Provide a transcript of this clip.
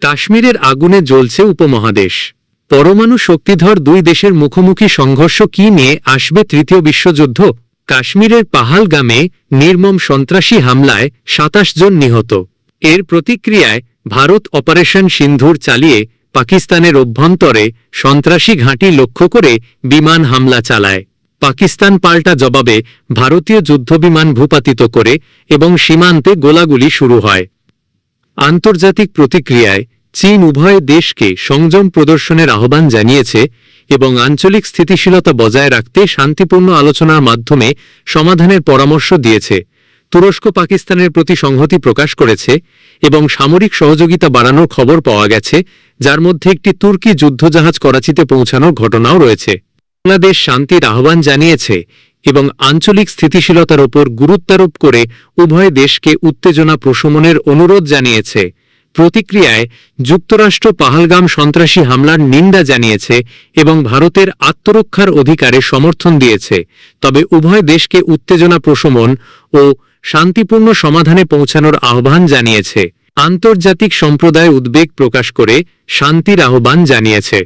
কাশ্মীরের আগুনে জ্বলছে উপমহাদেশ। পরমাণু শক্তিধর দুই দেশের মুখোমুখি সংঘর্ষ কি নিয়ে আসবে তৃতীয় বিশ্বযুদ্ধ? কাশ্মীরের পাহালগামে নির্মম সন্ত্রাসী হামলায় সাতাশ জন নিহত। এর প্রতিক্রিয়ায় ভারত অপারেশন সিন্ধুর চালিয়ে পাকিস্তানের অভ্যন্তরে সন্ত্রাসী ঘাঁটি লক্ষ্য করে বিমান হামলা চালায়। পাকিস্তান পাল্টা জবাবে ভারতীয় যুদ্ধবিমান ভূপাতিত করে এবং সীমান্তে গোলাগুলি শুরু হয়। আন্তর্জাতিক প্রতিক্রিয়ায় চীন উভয় দেশকে সংযম প্রদর্শনের আহ্বান জানিয়েছে এবং আঞ্চলিক স্থিতিশীলতা বজায় রাখতে শান্তিপূর্ণ আলোচনার মাধ্যমে সমাধানের পরামর্শ দিয়েছে। তুরস্ক পাকিস্তানের প্রতি সংহতি প্রকাশ করেছে এবং সামরিক সহযোগিতা বাড়ানোর খবর পাওয়া গেছে, যার মধ্যে একটি তুর্কি যুদ্ধজাহাজ করাচিতে পৌঁছানোর ঘটনাও রয়েছে। বাংলাদেশ শান্তির আহ্বান জানিয়েছে এবং আঞ্চলিক স্থিতিশীলতার ওপর গুরুত্বারোপ করে উভয় দেশকে উত্তেজনা প্রশমনের অনুরোধ জানিয়েছে। প্রতিক্রিয়ায় যুক্তরাষ্ট্র পাহালগাম সন্ত্রাসী হামলার নিন্দা জানিয়েছে এবং ভারতের আত্মরক্ষার অধিকারে সমর্থন দিয়েছে। তবে উভয় দেশকে উত্তেজনা প্রশমন ও শান্তিপূর্ণ সমাধানে পৌঁছানোর আহ্বান জানিয়েছে। আন্তর্জাতিক সম্প্রদায় উদ্বেগ প্রকাশ করে শান্তির আহ্বান জানিয়েছে।